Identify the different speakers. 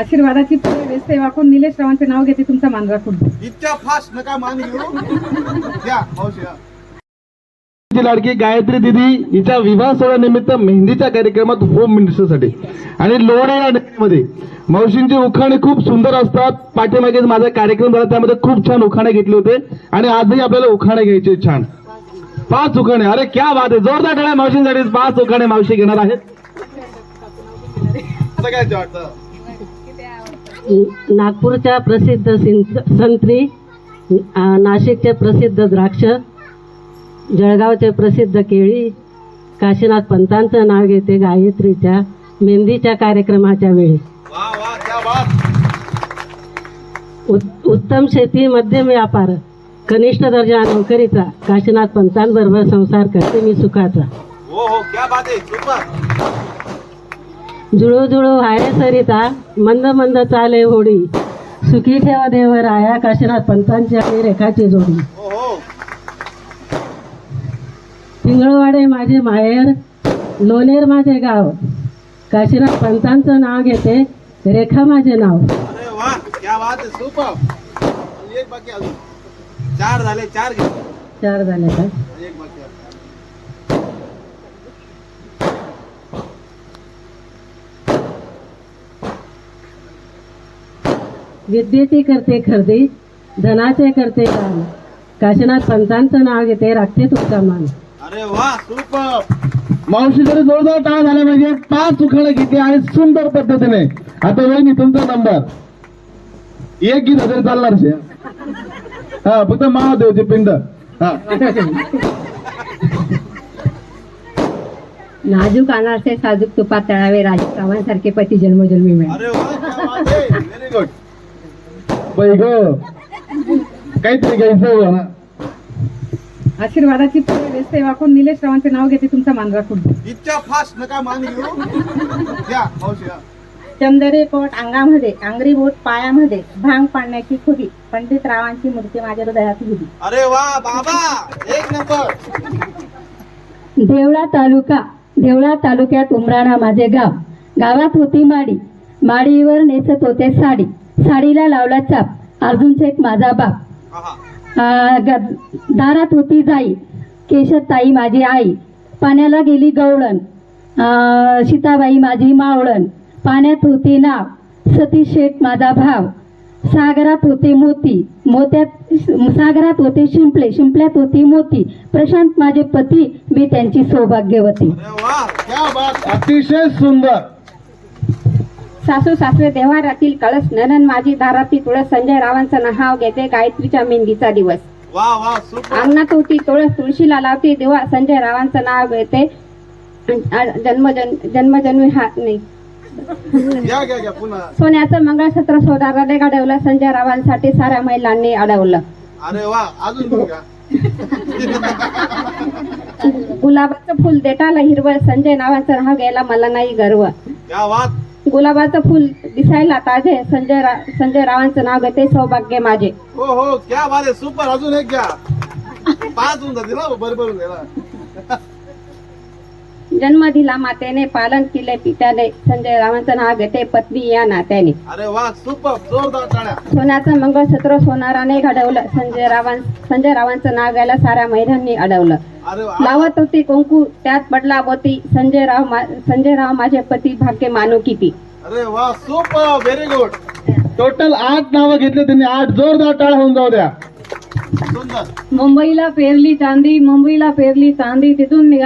Speaker 1: आशीर्वादाची वेचते वाकून निलेश रावांचे नाव घेते तुमचा मान राखून
Speaker 2: इतक्या फास्ट नका मान घेऊ?
Speaker 3: लाडकी गायत्री दिदी हिच्या विवाह सोहळ्यानिमित्त मेहंदीच्या कार्यक्रमात होम मिनिस्टरसाठी. आणि लोणे या मध्ये मावशींची उखाणे खूप सुंदर असतात. पाठीमागे माझा कार्यक्रम झाला त्यामध्ये खूप छान उखाणे घेतले होते. आणि आजही आपल्याला उखाणे घ्यायचे छान. पाच उखाणे. अरे क्या बात आहे. जोरदार टाळ्या मावशींसाठी. पाच उखाणे मावशी घेणार आहेत.
Speaker 2: सगळ्यांचे वाटतं?
Speaker 4: नागपूरच्या प्रसिद्ध सिं- संत्री नाशिकचे प्रसिद्ध द्राक्ष जळगावचे प्रसिद्ध केळी काशीनाथ पंतांचं नाव घेते गायत्रीच्या मेहंदीच्या कार्यक्रमाच्या वेळी. उत- उत्तम शेती मध्यम व्यापार कनिष्ठ दर्जा नोकरीचा काशीनाथ पंतांबरोबर संसार करते मी सुखाचा. जुळू जुळू हाय सरिता. मंद मंद चाले होडी. सुखी ठेवा देव राया काशीनाथ पंतांची आणि रेखाची जोडी. पिंगळवाडे माझे माहेर लोणेर माझे गाव. काशीनाथ पंतांचं नाव घेते रेखा माझे नाव.
Speaker 2: चार झाले चार
Speaker 4: झाले का
Speaker 2: एक बाकी आहे.
Speaker 4: विद्येची करते खर्दी धनाचे करते दान. काशीनाथ पंतांचं नाव घेते राखते तुमचा मान.
Speaker 2: अरे वा सुपर.
Speaker 3: मावशी जरी जोरदार टाळ झाला म्हणजे पाच उखाणे घेतले आणि सुंदर पद्धतीने. आता वहिनी तुमचा नंबर. एक गीत तरी चालणार शे. हा फक्त महादेवचे पिंड. हा.
Speaker 1: नाजूक अनारसे साजूक तुपात तळावे राजीव रावांसारखे पती जन्मजन्मी मिळा
Speaker 2: अरे वा क्या बात आहे व्हेरी गुड
Speaker 3: बाई ग. काहीतरी घ्यायचं ना
Speaker 1: आशीर्वादाची वेचते वाकून निलेश रावांचे नाव घेते तुमचा मान राखून
Speaker 2: इतक्या फास्ट नका मान घेऊ.
Speaker 5: चंदरे पोट अंगामध्ये आंगरी बोट पायामध्ये भांग पाडण्याची खुरी पंडित रावांची मूर्ती माझ्या हृदयात उभी
Speaker 2: अरे वा बाबा! एक नंबर.
Speaker 6: देवळा तालुका देवळा तालुक्यात उमराणा माझे गाव. गावात होती माडी. माडीवर नेसत होते साडी. साडीला लावला चाप. अर्जुन शेख माझा बाप. दारात होती जाई. केशर ताई माझी आई. पाण्याला गेली गवळण. सीताबाई माझी मावळण. पाण्यात होती नाव. सतीश शेठ माझा भाव. सागरात होते मोती. मोत्यात सागरात होते शिंपले. शिंपल्यात होती मोती. प्रशांत माझे पती. मी त्यांची सौभाग्यवती.
Speaker 3: अतिशय सुंदर.
Speaker 5: सासू सासरे देव्हारातील कळस ननन माझी दाराती तुळस संजय रावांचं नाव घेते गायत्रीच्या मेहंदीचा दिवस. अंगणात होती तुळस तुळशीला लावते दिवा संजय रावांचं नाव घेते. जन्मजन जन्मजन्मी हा नाही. सोन्याचं मंगळसूत्र सोदाराने घडवलं संजय रावांसाठी साऱ्या महिलांनी अडवलं.
Speaker 2: अरे वा अजून
Speaker 5: गुलाबाचं फुल देटाला हिरवं संजय नावाचं नाव घ्यायला मला नाही गर्व. गुलाबाचं फुल दिसायला ताजे संजय रा संजय रावांचं नाव घेते सौभाग्य माझे.
Speaker 2: हो हो क्या बात आहे सुपर अजून एक घ्या. पाच होऊन जाते ना हो, बरोबर
Speaker 5: जन्म दिला मातेने पालन केले पित्याने संजय रावांचं नाव घेते पत्नी या नात्याने.
Speaker 2: अरे वा सुपर जोरदार टाळ्या.
Speaker 5: सोन्याचं मंगळसूत्र सोनाराने घडवलं संजय रावां संजय रावांचं नाव घ्यायला साऱ्या महिलांनी अडवलं.
Speaker 2: अरे वा.
Speaker 5: लावत होती कुंकू त्यात पडला मोती संजय राव मा- संजय राव माझे पती भाग्य मानू किती
Speaker 2: अरे वा सुपर व्हेरी गुड
Speaker 3: टोटल आठ नावं घेतले त्यांनी आठ जोरदार टाळ होऊन जाऊ द्या.
Speaker 2: सुंदर.
Speaker 1: मुंबईला पेरली चांदी मुंबईला पेरली चांदी तिथून निघा